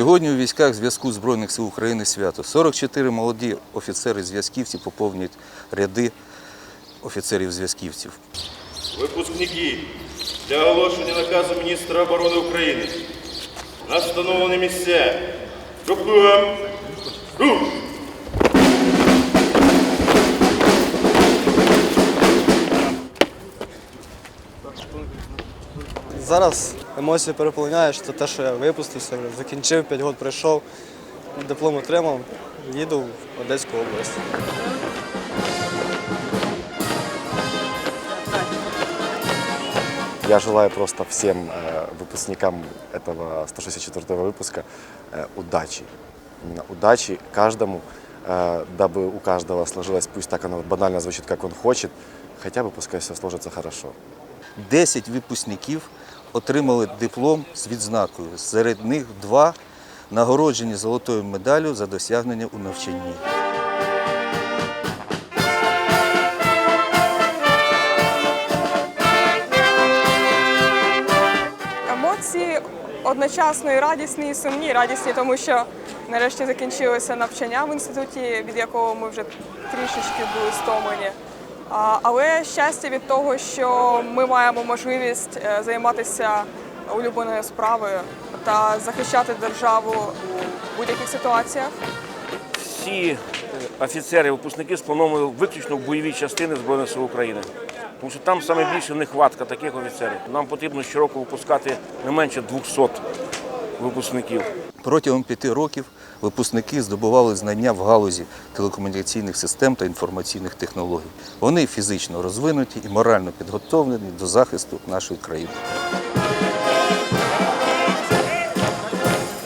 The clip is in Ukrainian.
Сьогодні у військах зв'язку Збройних сил України свято. 44 молоді офіцери-зв'язківці поповнюють ряди офіцерів-зв'язківців. Випускники для оголошення наказу міністра оборони України на встановлені місця. Рух! Зараз емоції переповняєш, це те, що я випустився, вже закінчив, 5 років пройшов, диплом отримав, їду в Одеську область. Я желаю просто всем э, выпускникам этого 164 выпуска э, удачи. Именно удачи каждому, э, дабы у каждого сложилось, пусть так оно банально звучит, как он хочет, хотя бы пускай все сложится хорошо. 10 випускників отримали диплом з відзнакою. Серед них два нагороджені золотою медаллю за досягнення у навчанні. Емоції одночасно і радісні, і сумні. Радісні, тому що нарешті закінчилося навчання в інституті, від якого ми вже трішечки були стомлені. Але щастя від того, що ми маємо можливість е, займатися улюбленою справою та захищати державу у будь-яких ситуаціях. всі е, офіцери, випускники сплановують виключно в бойові частини Збройних сил України. Тому що там саме більше нехватка таких офіцерів. Нам потрібно щороку випускати не менше 200 випускників. Протягом п'яти років випускники здобували знання в галузі телекомунікаційних систем та інформаційних технологій. Вони фізично розвинуті і морально підготовлені до захисту нашої країни.